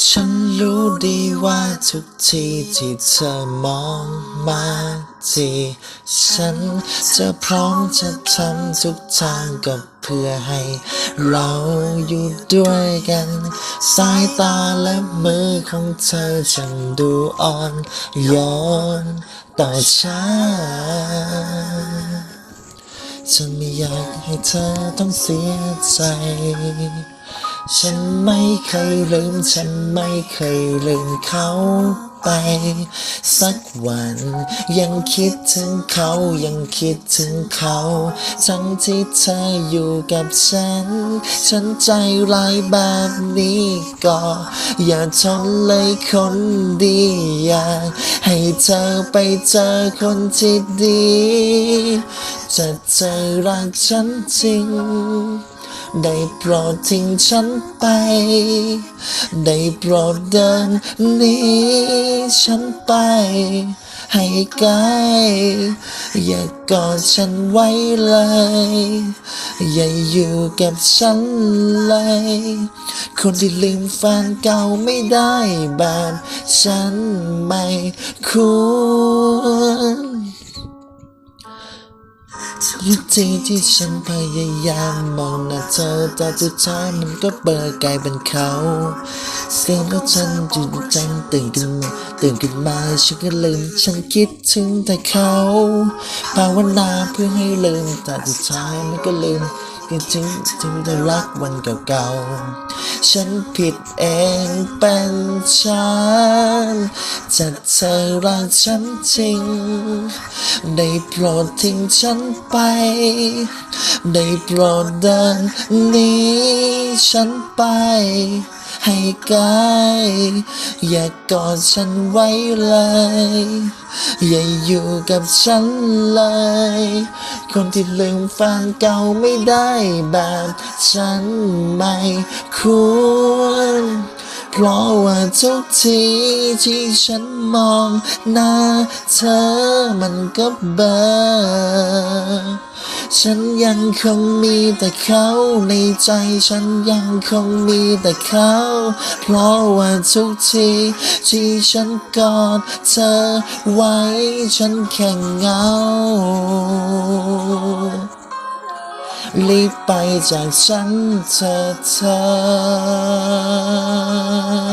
ฉันรู้ดีว่าทุกทีที่เธอมองมาที่ฉันจะพร้อมจะทำทุกทางก็เพื่อให้เราอยู่ด้วยกัน สายตาและมือของเธอฉันดูอ่อนโยนต่อฉันฉันไม่อยากให้เธอต้องเสียใจ ฉันไม่เคยลืม ฉันไม่เคยลืมเขาไป สักวัน ยังคิดถึงเขายังคิดถึงเขา ทั้งที่เธออยู่กับฉัน ฉันใจร้ายแบบนี้ก็อย่าทนเลยคนดีอยากให้เธอไปเจอคนที่ดีจะเธอรักฉันจริง ได้โปรดทิ้งฉันไป ได้โปรดเดินหนีฉันไป ให้ไกล อย่ากอดฉันไว้เลย อย่าอยู่กับฉันเลย คนที่ลืมแฟนเก่าไม่ได้แบบฉันไม่ควร ทุกทีที่ฉันพยายามมองหน้าเธอแต่สุดท้ายมันก็เบลอกลายเป็นเขา เสียงแล้วฉันจุดใจมันตื่นขึ้นมาตื่นขึ้นมาฉันก็ลืมฉันคิดถึงแต่เขาภาวนาเพื่อให้ลืมแต่สุดท้ายมันก็ลืมคิดถึงถึงแต่รักวันเก่าๆ ฉันผิดเองเป็นฉันจะเธอรักฉันจริง ได้โปรดทิ้งฉันไป ได้โปรดเดินหนีฉันไป ให้ไกลอย่ากอดฉันไว้เลย อย่าอยู่กับฉันเลย คนที่ลืมแฟนเก่าไม่ได้แบบฉันไม่ควร เพราะว่าทุกทีที่ฉันมองหน้าเธอมันก็เบลอฉันยังคงมีแต่เขาในใจฉันยังคงมีแต่เขา เพราะว่าทุกทีที่ฉันกอดเธอไว้ฉันแค่เงา รีบไปจากฉันเธอเธอ